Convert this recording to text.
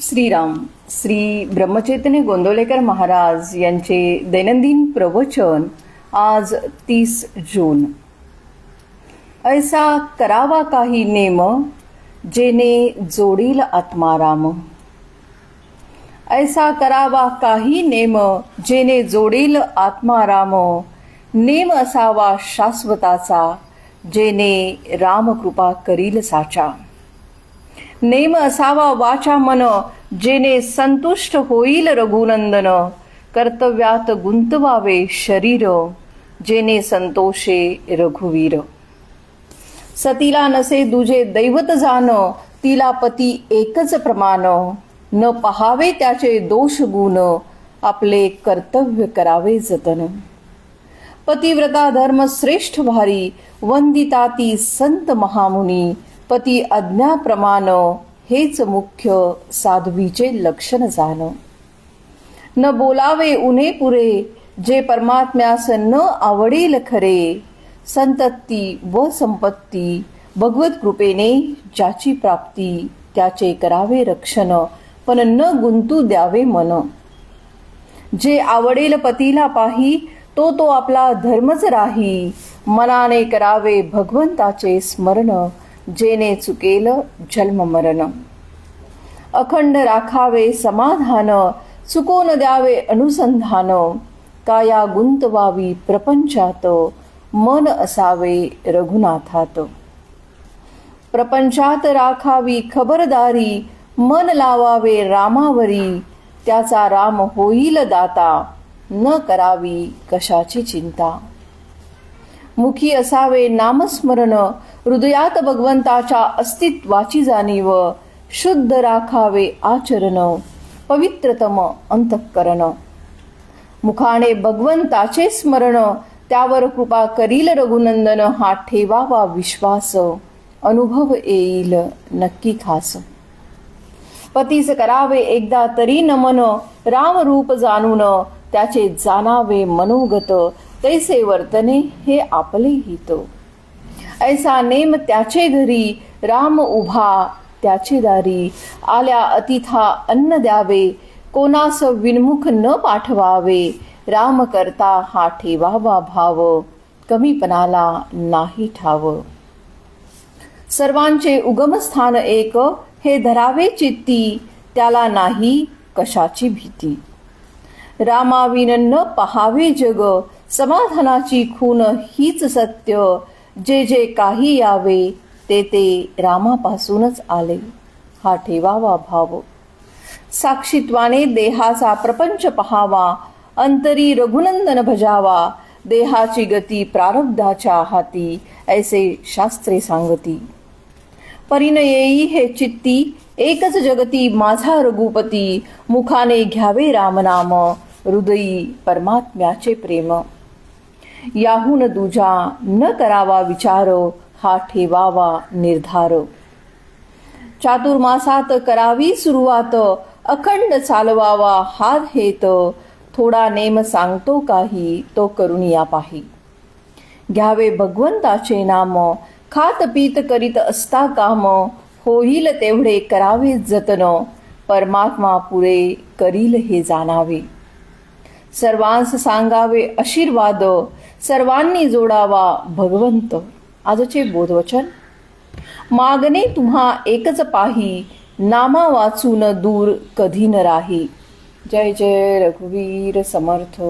श्रीराम श्री ब्रह्मचैतन्य गोंदवलेकर महाराज यांचे दैनंदिन प्रवचन आज तीस जून. ऐसा करावा काही नेम जेने जोडील आत्माराम. ऐसा करावा काही नेम जेने जोडील आत्माराम. नेम असावा शाश्वताचा जेने रामकृपा करील साचा. नेम असावा वाचा मन जेने संतुष्ट होईल रघुनंदन. कर्तव्यात गुंतवावे शरीर जेने संतोषे रघुवीर. सतीला नसे दुजे दैवत जाण तिला पती एकच प्रमाण. न पहावे त्याचे दोष गुण आपले कर्तव्य करावे जतन. पतिव्रता धर्म श्रेष्ठ भारी वंदिता ती संत महामुनी. पती अज्ञाप्रमाण हेच मुख्य साध्वीचे लक्षण जाण. न बोलावे उन्हे पुरे जे परमात्म्यास न आवडेल खरे संतत्ती व संपत्ती भगवत कृपेने ज्याची प्राप्ती त्याचे करावे रक्षण पण न गुंतू द्यावे मन. जे आवडेल पतीला पाही तो तो आपला धर्मच राही मनाने करावे भगवंताचे स्मरण जेने चुकेल जन्म मरण अखंड राखावे समाधान चुकून द्यावे अनुसंधान काया गुंतवावी प्रपंचात मन असावे रघुनाथात. प्रपंचात राखावी खबरदारी मन लावावे रामावरी त्याचा राम होईल दाता न करावी कशाची चिंता. मुखी असावे नामस्मरण हृदयात भगवंताच्या अस्तित्वाची जाणीव. शुद्ध राखावे आचरण. पवित्रतम अंतःकरण. मुखाने भगवंताचे स्मरण. त्यावर कृपा करील रघुनंदन हा ठेवावा विश्वास. अनुभव येईल नक्की खास. पतीस करावे एकदा तरी नमन राम रूप जाणून. त्याचे जाणावे मनोगत. तैसे वर्तने हे आपले हित. ऐसा नेम त्याचे घरी राम उभा त्याचे दारी. आल्या अतिथा अन्न द्यावे कोणास विनमुख न पाठवावे. राम करता हा ठेवावा भाव कमीपणाला नाही ठाव. सर्वांचे उगमस्थान एक हे धरावे चित्ती त्याला नाही कशाची भीती. रामाविन न पहावे जग समाधानाची खून हीच सत्य. जे जे काही यावे ते ते रामापासूनच आले. हा ठेवावा भाव. साक्षीत्वाने देहाचा प्रपंच पहावा अंतरी रघुनंदन भजावा देहाची गती प्रारब्धाच्या हाती ऐसे शास्त्रे सांगती. परिणयेई हे चित्ती एकच जगती माझा रघुपती मुखाने घ्यावे रामनाम हृदयी परमात्म्याचे प्रेम. याहून दुजा न करावा विचार हा ठेवावा निर्धार. चातुर्मासात करावी सुरुवात अखंड चालवावा हा हेत थोडा नेम सांगतो काही तो करून या पाही घ्यावे भगवंताचे नाम खात पीत करीत असता काम होईल तेवढे करावे जतन परमात्मा पुरे करील हे जाणावे. सर्वांस सांगावे आशीर्वाद सर्वांनी जोडावा भगवंत. आजचे बोधवचन. मागणे तुम्हा एकच पाही नामा वाचून दूर कधी न राही. जय जय रघुवीर समर्थ.